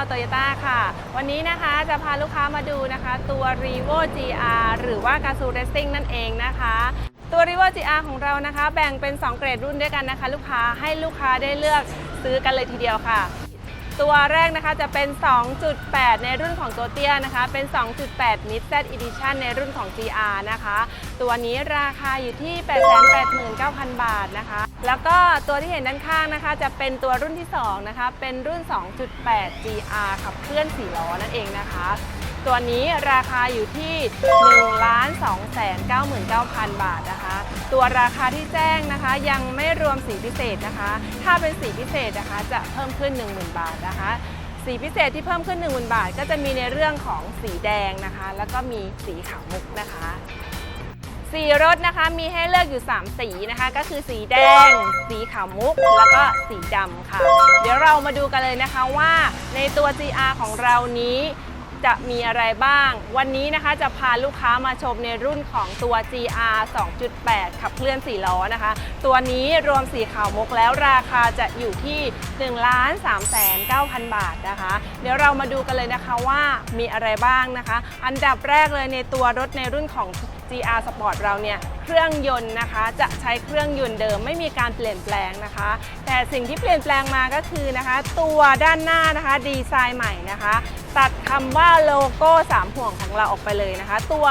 าวโตโยต้าค่ะ วันนี้นะคะจะพาลูกค้ามาดูนะคะ ตัว r e v o GR หรือว่า g a z o Racing นั่นเองนะคะตัว r e v o GR ของเรานะคะ แบ่งเป็น 2 เกรดรุ่นด้วยกันนะคะ ลูกค้าให้ลูกค้าได้เลือกซื้อกันเลยทีเดียวค่ะ ตัวแรกนะคะจะเป็น 2.8 ในรุ่นของตัวเตี้ยนะคะ เป็น 2.8 Mid Z Edition ในรุ่นของ GR นะคะ ตัวนี้ราคาอยู่ที่ 889,000 บาทนะคะ แล้วก็ตัวที่เห็นด้านข้างนะคะ จะเป็นตัวรุ่นที่ 2 นะคะ เป็นรุ่น 2.8 GR ขับเคลื่อน4ล้อนั่นเองนะคะ ตัวนี้ราคาอยู่ที่ 1 2 9 9 0 0 0 บาทนะคะ ตัวราคาที่แจ้งนะคะยังไม่รวมสีพิเศษนะคะ ถ้าเป็นสีพิเศษนะคะจะเพิ่มขึ้น 10,000 บาทนะคะสีพิเศษที่เพิ่มขึ้น 10,000 บาท ก็จะมีในเรื่องของสีแดงนะคะ แล้วก็มีสีขาวมุกนะคะ สีรถนะคะมีให้เลือกอยู่ 3 สีนะคะ ก็คือสีแดง สีขาวมุก แล้วก็สีดำค่ะ เดี๋ยวเรามาดูกันเลยนะคะว่าในตัว GR ของเรานี้จะมีอะไรบ้าง วันนี้นะคะจะพาลูกค้ามาชมในรุ่นของตัว GR 2.8 ขับเคลื่อน 4 ล้อนะคะ ตัวนี้รวมสีขาวมุกแล้วราคาจะอยู่ที่ 1 3 9 0 0 0 บาทนะคะ เดี๋ยวเรามาดูกันเลยนะคะว่ามีอะไรบ้างนะคะ อันดับแรกเลยในตัวรถในรุ่นของ GR Sport เราเนี่ยเครื่องยนต์นะคะจะใช้เครื่องยนต์เดิมไม่มีการเปลี่ยนแปลงนะคะ แต่สิ่งที่เปลี่ยนแปลงมาก็คือนะคะ ตัวด้านหน้านะคะดีไซน์ใหม่นะคะ ตัดคำว่าโลโก้สามห่วงของเราออกไปเลยนะคะ ตัว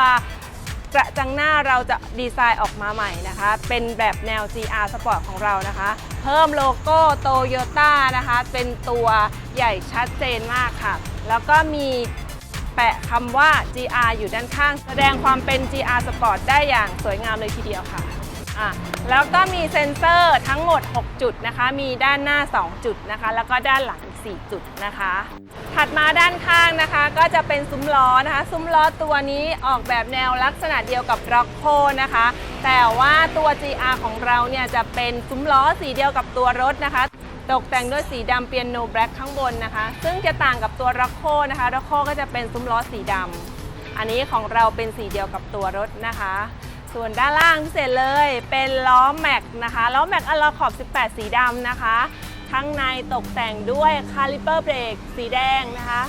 กระจังหน้าเราจะดีไซน์ออกมาใหม่นะคะ เป็นแบบแนว GR Sport ของเรานะคะ เพิ่มโลโก้โตโยต้านะคะ เป็นตัวใหญ่ชัดเจนมากค่ะ แล้วก็มี แปะคำว่า GR อยู่ด้านข้าง แสดงความเป็น GR Sport ได้อย่างสวยงามเลยทีเดียวค่ะอะแล้วก็มีเซ็นเซอร์ทั้งหมด 6 จุดนะคะ มีด้านหน้า 2 จุดนะคะ แล้วก็ด้านหลัง 4 จุดนะคะ ถัดมาด้านข้างนะคะ ก็จะเป็นซุ้มล้อนะคะ ซุ้มล้อตัวนี้ออกแบบแนวลักษณะเดียวกับร็อกโคนะคะ แต่ว่าตัว GR ของเราเนี่ยจะเป็นซุ้มล้อสีเดียวกับตัวรถนะคะตกแต่งด้วยสีดำเปียโนแบล็คข้างบนนะคะ ซึ่งจะต่างกับตัวร็อกโคนะคะร็อกโคก็จะเป็นซุ้มล้อสีดำอันนี้ของเราเป็นสีเดียวกับตัวรถนะคะ ส่วนด้านล่างพิเศษเลยเป็นล้อแม็กนะคะล้อแม็กอลาขอบ 18 สีดำนะคะ ข้างในตกแต่งด้วยคาลิเปอร์เบรกสีแดงนะคะ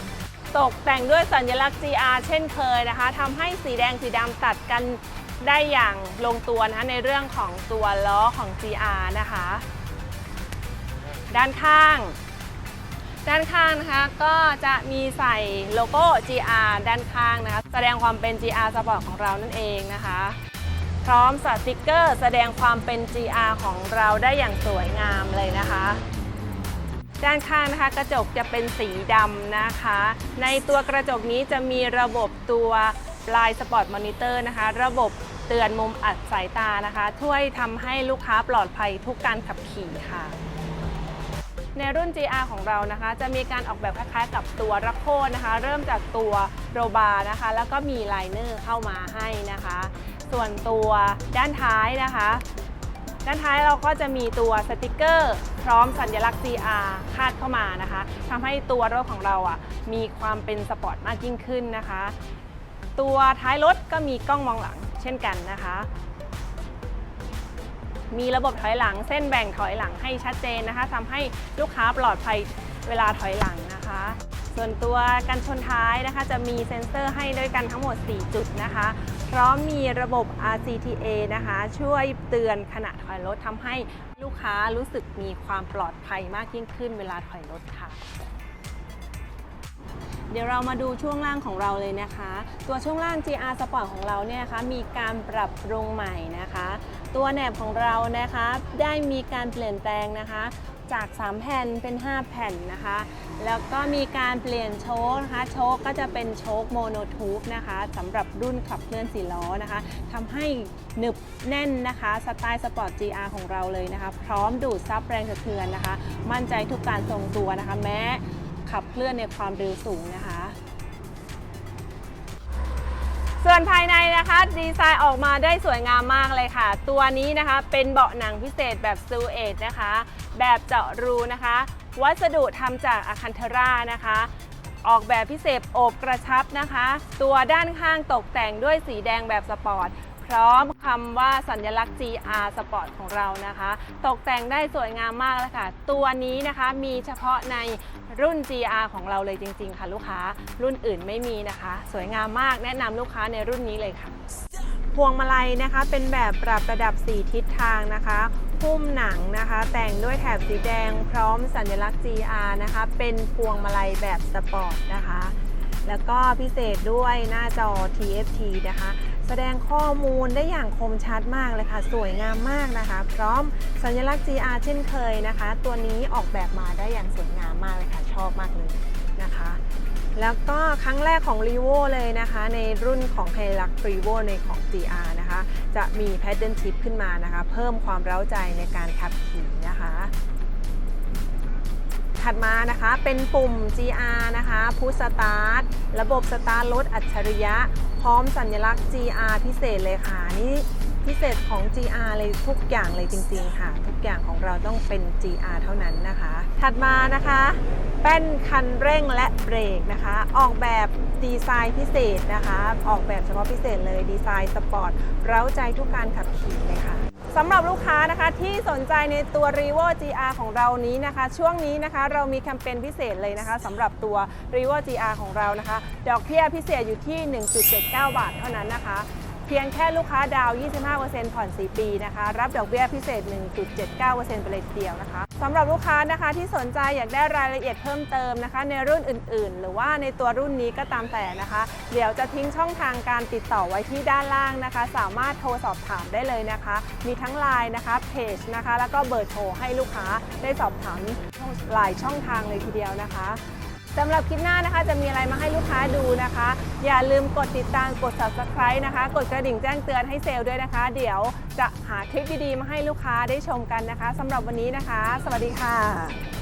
ตกแต่งด้วยสัญลักษณ์ GR เช่นเคยนะคะทำให้สีแดงสีดำตัดกันได้อย่างลงตัวนะคะในเรื่องของตัวล้อของ GR นะคะ ด้านข้าง ด้านข้างนะคะก็จะมีใส่โลโก้ GR ด้านข้างนะคะแสดงความเป็น GR Sport ของเรานั่นเองนะคะ พร้อมสติกเกอร์ แสดงความเป็น GR ของเราได้อย่างสวยงามเลยนะคะ ด้านข้างนะคะ กระจกจะเป็นสีดำนะคะ ในตัวกระจกนี้จะมีระบบตัว Blind Spot Monitor นะคะ ระบบเตือนมุมอัดสายตานะคะ ช่วยทำให้ลูกค้าปลอดภัยทุกการขับขี่ค่ะ ในรุ่น GR ของเรานะคะ จะมีการออกแบบคล้ายๆกับตัวรักโคนะคะ เริ่มจากตัวโรบาร์นะคะ แล้วก็มีไลเนอร์เข้ามาให้นะคะ ส่วนตัวด้านท้ายนะคะ ด้านท้ายเราก็จะมีตัวสติกเกอร์ พร้อมสัญลักษณ์ GR คาดเข้ามานะคะทำให้ตัวรถของเราอะมีความเป็นสปอร์ตมากยิ่งขึ้นนะคะ ตัวท้ายรถก็มีกล้องมองหลังเช่นกันนะคะ มีระบบถอยหลังเส้นแบ่งถอยหลังให้ชัดเจนนะคะทำให้ลูกค้าปลอดภัยเวลาถอยหลังนะคะ ส่วนตัวกันชนท้ายนะคะ จะมีเซ็นเซอร์ให้ด้วยกันทั้งหมด 4 จุดนะคะ พร้อมมีระบบ RCTA นะคะ ช่วยเตือนขณะถอยรถทำให้ลูกค้ารู้สึกมีความปลอดภัยมากยิ่งขึ้นเวลาถอยรถค่ะ เดี๋ยวเรามาดูช่วงล่างของเราเลยนะคะ ตัวช่วงล่าง GR Sport ของเราเนี่ยนะคะมีการปรับปรุงใหม่นะคะ ตัวแหนบของเรานะคะได้มีการเปลี่ยนแปลงนะคะ จาก 3 แผ่นเป็น 5 แผ่นนะคะ แล้วก็มีการเปลี่ยนโชคนะคะ โชคก็จะเป็นโชคโมโนทูบนะคะสำหรับรุ่นขับเคลื่อนสี่ล้อนะคะทำให้หนึบแน่นนะคะสไตล์สปอร์ต GR ของเราเลยนะคะ พร้อมดูดซับแรงสะเทือนนะคะ มั่นใจทุกการทรงตัวนะคะ แม้ขับเคลื่อนในความเร็วสูงนะคะ ส่วนภายในนะคะ ดีไซน์ออกมาได้สวยงามมากเลยค่ะ ตัวนี้นะคะเป็นเบาะหนังพิเศษแบบซูเอทนะคะ แบบเจาะรูนะคะ วัสดุทำจากอะคันเทรานะคะ ออกแบบพิเศษโอบกระชับนะคะ ตัวด้านข้างตกแต่งด้วยสีแดงแบบสปอร์ตพร้อมคำว่าสัญลักษณ์ GR Sport ของเรานะคะ ตกแต่งได้สวยงามมากเลยค่ะ ตัวนี้นะคะมีเฉพาะในรุ่น GR ของเราเลยจริง ๆ ค่ะลูกค้ารุ่นอื่นไม่มีนะคะ สวยงามมากแนะนำลูกค้าในรุ่นนี้เลยค่ะ พวงมาลัยนะคะเป็นแบบปรับระดับ 4 ทิศทางนะคะ หุ้มหนังนะคะ แต่งด้วยแถบสีแดงพร้อมสัญลักษณ์ GR นะคะ เป็นพวงมาลัยแบบสปอร์ตนะคะ แล้วก็พิเศษด้วยหน้าจอ TFT นะคะ แสดงข้อมูลได้อย่างคมชัดมากเลยค่ะ สวยงามมากนะคะ พร้อมสัญลักษณ์ GR เช่นเคยนะคะ ตัวนี้ออกแบบมาได้อย่างสวยงามมากเลยค่ะ ชอบมากเลยนะคะ แล้วก็ครั้งแรกของ r e v o เลยนะคะ ในรุ่นของ h i l u x r e v o ในของ GR นะคะ จะมี Paddle Shift ขึ้นมานะคะ เพิ่มความเร้าใจในการขับขี่นะคะ ถัดมานะคะเป็นปุ่ม GR นะคะพุชสตาร์ทระบบสตาร์ทรถอัจฉริยะ พร้อมสัญลักษณ์ GR พิเศษเลยค่ะนี่ พิเศษของ GR เลยทุกอย่างเลยจริงๆค่ะ ทุกอย่างของเราต้องเป็น GR เท่านั้นนะคะ ถัดมานะคะแป้นคันเร่งและเบรกนะคะ ออกแบบดีไซน์พิเศษนะคะ ออกแบบเฉพาะพิเศษเลยดีไซน์สปอร์ตเร้าใจทุกการขับขี่เลยค่ะสำหรับลูกค้านะคะที่สนใจในตัว r e v o GR ของเรานี้นะคะ ช่วงนี้นะคะเรามีแคมเปญพิเศษเลยนะคะสำหรับตัว r e v o GR ของเรานะคะ ดอกเบี้ยพิเศษอยู่ที่ 1.79 บาทเท่านั้นนะคะ พียงแค่ลูกค้าดาว 25%ผ่อน 4 ปีนะคะ รับดอกเบี้ยพิเศษ 1.79%ไปเลยทีเดียวนะคะสำหรับลูกค้านะคะที่สนใจอยากได้รายละเอียดเพิ่มเติมนะคะ ในรุ่นอื่นๆ หรือว่าในตัวรุ่นนี้ก็ตามแต่นะคะ เดี๋ยวจะทิ้งช่องทางการติดต่อไว้ที่ด้านล่างนะคะ สามารถโทรสอบถามได้เลยนะคะ มีทั้งไลน์นะคะเพจนะคะ แล้วก็เบอร์โทรให้ลูกค้าได้สอบถามหลายช่องทางเลยทีเดียวนะคะ สำหรับคลิปหน้านะคะจะมีอะไรมาให้ลูกค้าดูนะคะ อย่าลืมกดติดตามกด subscribe นะคะ กดกระดิ่งแจ้งเตือนให้เซลล์ด้วยนะคะ เดี๋ยวจะหาคลิปดีๆมาให้ลูกค้าได้ชมกันนะคะสำหรับวันนี้นะคะ สวัสดีค่ะ